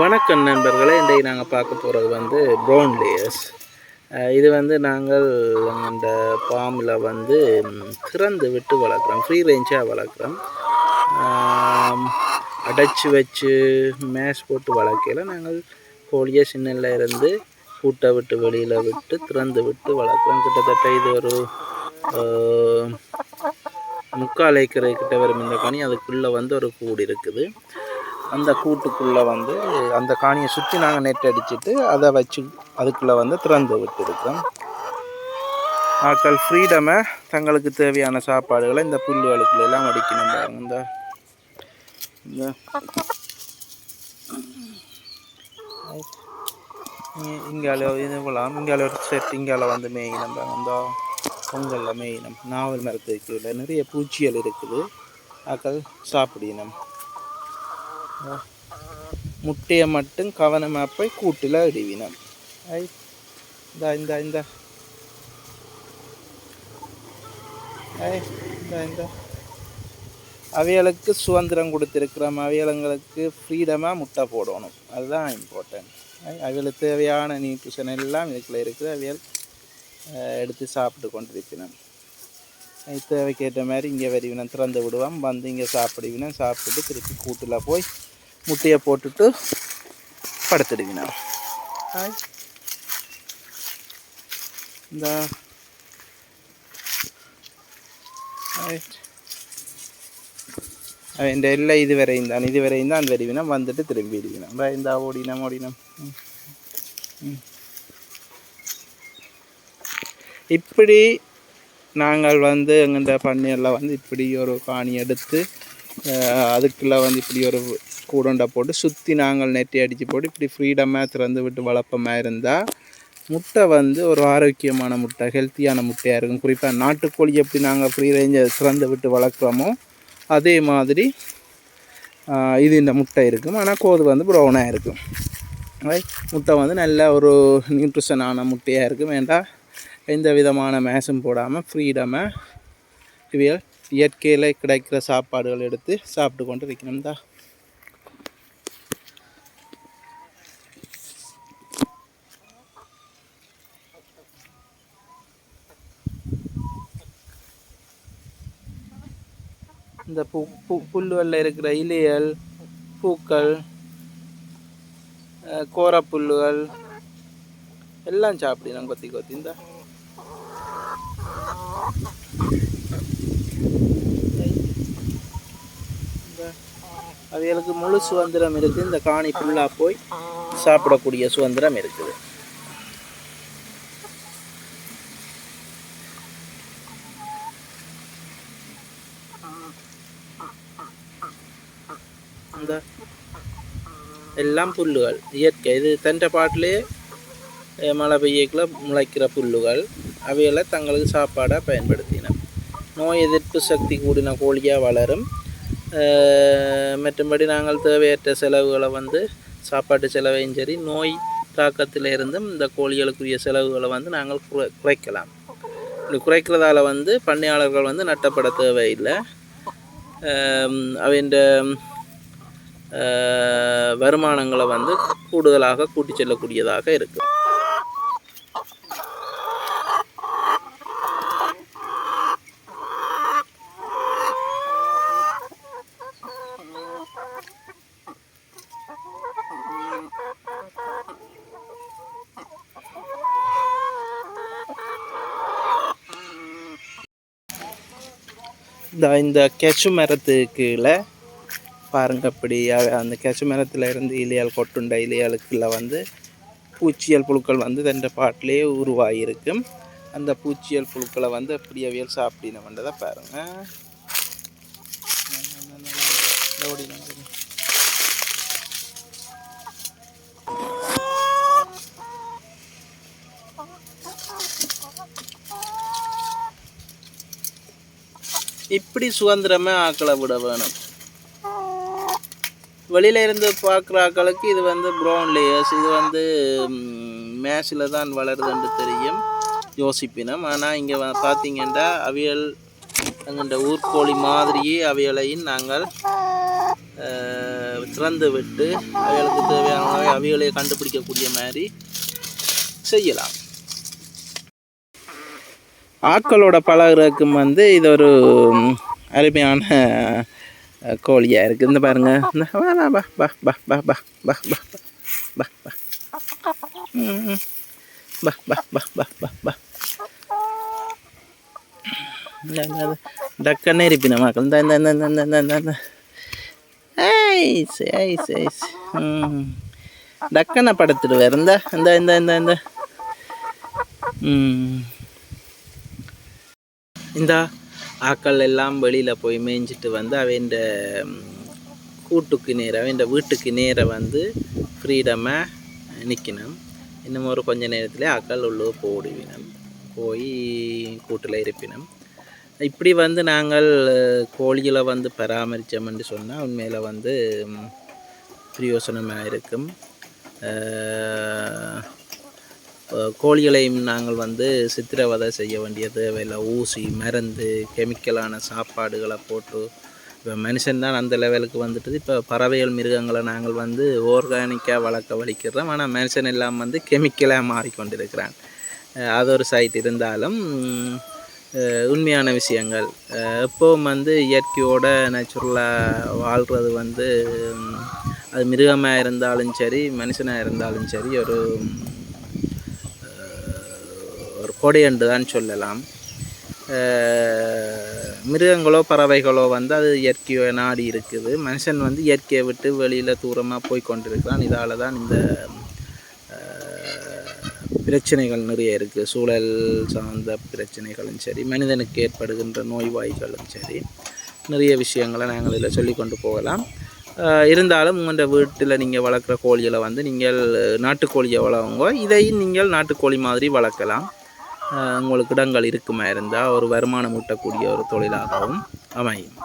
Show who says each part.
Speaker 1: வணக்கம் நண்பர்களே இன்றைக்கு நாங்கள் பார்க்க போகிறது வந்து ப்ரௌன் லேயர்ஸ் இது வந்து நாங்கள் அந்த ஃபார்மில் வந்து திறந்து விட்டு வளர்க்குறோம் ஃப்ரீ ரேஞ்சாக வளர்க்குறோம். அடைச்சி வச்சு மேஷ் போட்டு வளர்க்கையில் நாங்கள் கோழியை சின்னல இருந்து கூட்டை விட்டு வெளியில் விட்டு திறந்து விட்டு வளர்க்குறோம். கிட்டத்தட்ட இது ஒரு முக்கால் ஏக்கரை கிட்ட வரும் இந்த கனி அதுக்குள்ளே வந்து ஒரு கூடு இருக்குது. அந்த கூட்டுக்குள்ளே வந்து அந்த காணியை சுற்றி நாங்கள் நெட் அடிச்சுட்டு அதை வச்சு அதுக்குள்ளே வந்து திறந்து விட்டுருக்கோம் ஆக்கள் ஃப்ரீடமை தங்களுக்கு தேவையான சாப்பாடுகளை இந்த புல் வழுக்குலாம் அடிக்கணும் பாருங்க. இந்த இந்த. இங்கால இது போலாம். இங்கால ஒரு செட் இங்கால வந்து மேயினம் பாருங்க. இந்த பொங்கலில் மேயினம். நாவல் மரத்துக்கு கீழே நிறைய பூச்சிகள் இருக்குது. ஆக்கள் சாப்பிடணும். முட்டையை மட்டும் கவனமாக போய் கூட்டில் இடுவினம் ஐ இந்தா இந்தா இந்த ஐ இந்தா இந்த அவைகளுக்கு சுதந்திரம் கொடுத்துருக்குறோம் அவைகளுங்களுக்கு ஃப்ரீடமாக முட்டை போடணும் அதுதான் இம்பார்ட்டன்ட் அவைகளுக்கு தேவையான நியூட்ரிஷன் எல்லாம் இதுக்குள்ள இருக்குது அவைகள் எடுத்து சாப்பிட்டு கொண்டிருக்கணும் அது தேவைக்கேற்ற மாதிரி இங்கே வரிவினம் திறந்து விடுவோம் வந்து இங்கே சாப்பிடுவினம் சாப்பிட்டுட்டு திருப்பி கூட்டில் போய் முட்டையை போட்டுட்டு படுத்துடுவினா ஹாய் இந்த അവൻ്റെ എല്ലാം ഇതുവരെ ഇന്താണ് ഇതുവരെ ഇന്താണ് വരുവിനം വന്നിട്ട് തിരുമ്പി ഇരിക്കണം എന്താ ഓടിനം ഓടിനം ഉം. ഉം. இப்படி நாங்கள் வந்து எங்கள்ட பண்ணையில் வந்து இப்படி ஒரு காணி எடுத்து அஹ், அதுக்குள்ள வந்து இப்படி ஒரு கூடண்டை போட்டு சுற்றி நாங்கள் நெட்டி அடித்து போட்டு இப்படி ஃப்ரீடமாக திறந்து விட்டு வளர்ப்பமாக இருந்தால் முட்டை வந்து ஒரு ஆரோக்கியமான முட்டை ஹெல்த்தியான முட்டையாக இருக்கும். குறிப்பாக நாட்டுக்கோழி எப்படி நாங்கள் ஃப்ரீ ரேஞ்சை திறந்து விட்டு வளர்க்குறோமோ அதே மாதிரி இது இந்த முட்டை இருக்கும். ஆனால் கோது வந்து ப்ரௌனாக இருக்கும். முட்டை வந்து நல்ல ஒரு நியூட்ரிஷனான முட்டையாக இருக்கும். வேண்டாம் எந்த விதமான மேஷும் போடாமல் ஃப்ரீடமாக இவைகள் இயற்கையில் கிடைக்கிற சாப்பாடுகள் எடுத்து சாப்பிட்டு கொண்டு இருக்கணும் தான் இந்த பூ பூ புல்லுகளில் இருக்கிற இலைகள் பூக்கள் அஹ், கோரப்புல்லுகள் எல்லாம் சாப்பிடணும் கொத்தி கொத்தி இந்த. இந்த. அவைகளுக்கு முழு சுதந்திரம் இருக்குது. இந்த காணி ஃபுல்லாக போய் சாப்பிடக்கூடிய சுதந்திரம் இருக்குது. இந்த எல்லாம் புல்லுகள். இயற்கை. இது தண்ட பாட்டிலே மழை பெய்யக்குள்ள முளைக்கிற புல்லுகள். அவைகளை தங்களுக்கு சாப்பாடாக பயன்படுத்தின. நோய் எதிர்ப்பு சக்தி கூடின கோழியாக வளரும். மற்றும்படி நாங்கள் தேவையற்ற செலவுகளை வந்து சாப்பாட்டு செலவையும் சரி நோய் தாக்கத்தில் இருந்தும் இந்த கோழிகளுக்குரிய செலவுகளை வந்து நாங்கள் குறை குறைக்கலாம். இப்படி குறைக்கிறதால வந்து பண்ணையாளர்கள் வந்து நட்டப்பட தேவையில்லை. அவன் வருமானங்களை வந்து கூடுதலாக கூட்டி செல்லக்கூடியதாக இருக்குது இந்த இந்த கெச்சு மரத்துக்கு கீழே பாருங்கள் அப்படி அந்த கெச்சு மரத்தில் இருந்து இலையால் கொட்டுண்ட இலையாளுக்குள்ள வந்து பூச்சியல் புழுக்கள் வந்து இந்த பாட்டிலே உருவாகியிருக்கும் அந்த பூச்சியல் புழுக்களை வந்து அப்படியே அவியல் சாப்பிடினவன்றதை பாருங்கள் இப்படி சுதந்திரமே ஆக்களை விட வேணும். வெளியில இருந்து பார்க்குற ஆக்களுக்கு இது வந்து ப்ரௌன் லேயர்ஸ் இது வந்து மேஷில் தான் வளருதுன்னு தெரியும் யோசிப்பினம். ஆனால் இங்கே பார்த்தீங்கன்னா அவியல் எங்கள்ட ஊர்கோழி மாதிரியே அவியலையும் நாங்கள் திறந்து விட்டு அவைகளுக்கு தேவையான உணவை கண்டுபிடிக்கக்கூடிய மாதிரி செய்யலாம். ஆட்களோட பழகுறதுக்கும் வந்து இது ஒரு அருமையான கோழியாக இருக்குது இந்த பாருங்க இந்த வா பா பா பா பா பா பா பா பா பா பா பா பா பா வா வா வா டக்குன்னு இருப்பின மக்கள் இந்த இந்த இந்த இந்த இந்த இந்த இந்த ஐஸ் ஐஸ் ஐஸ் ம் டக்குன்னு படுத்துடுவார் இந்த இந்த இந்த இந்த இந்த ம் இந்தா ஆக்கள் எல்லாம் வெளியில் போய் மேய்ஞ்சிட்டு வந்து அவன் கூட்டுக்கு நேர அவன் வீட்டுக்கு நேரம் வந்து ஃப்ரீடமாக நிற்கணும் இன்னும் ஒரு கொஞ்ச நேரத்தில் ஆக்கள் உள்ளே போடுவினம். போய் கூட்டில் இருப்பினம். இப்படி வந்து நாங்கள் கோழிகளை வந்து பராமரித்தோம்னு சொன்னால் உண்மையில் வந்து பிரயோசனமாக இருக்கும் கோழிகளையும் நாங்கள் வந்து சித்திரவதை செய்ய வேண்டிய தேவையில்லை ஊசி மருந்து கெமிக்கலான சாப்பாடுகளை போட்டு இப்போ மனுஷன் தான் அந்த லெவலுக்கு வந்துட்டு இப்போ பறவைகள் மிருகங்களை நாங்கள் வந்து ஆர்கானிக்காக வளர்க்க வலிக்கிறோம். ஆனால் மனுஷன் எல்லாம் வந்து கெமிக்கலாக மாறிக்கொண்டிருக்கிறான். அது ஒரு சைட் இருந்தாலும் உண்மையான விஷயங்கள். எப்போவும் வந்து இயற்கையோட நேச்சுரலாக வாழ்கிறது வந்து அது மிருகமாக இருந்தாலும் சரி மனுஷனாக இருந்தாலும் சரி ஒரு கொடை என்று கொடையண்டு தான் சொல்லலாம். மிருகங்களோ பறவைகளோ வந்து அது இயற்கையை நாடி இருக்குது. மனுஷன் வந்து இயற்கையை விட்டு வெளியில் தூரமாக போய் கொண்டிருக்கிறான். இதால் தான் இந்த பிரச்சனைகள் நிறைய இருக்குது சூழல் சார்ந்த பிரச்சனைகளும் சரி மனிதனுக்கு ஏற்படுகின்ற நோய்வாய்களும் சரி நிறைய விஷயங்களை நாங்கள் இதில் சொல்லி கொண்டு போகலாம். இருந்தாலும் உங்கள் வீட்டில் நீங்கள் வளர்க்குற கோழிகளை வந்து நீங்கள் நாட்டுக்கோழியை வளருங்க இதையும் நீங்கள் நாட்டுக்கோழி மாதிரி வளர்க்கலாம். உங்களுக்கு இடங்கள் இருக்குமா இருந்தால் ஒரு வருமானம் ஊட்டக்கூடிய ஒரு தொழிலாகவும் அமையும்.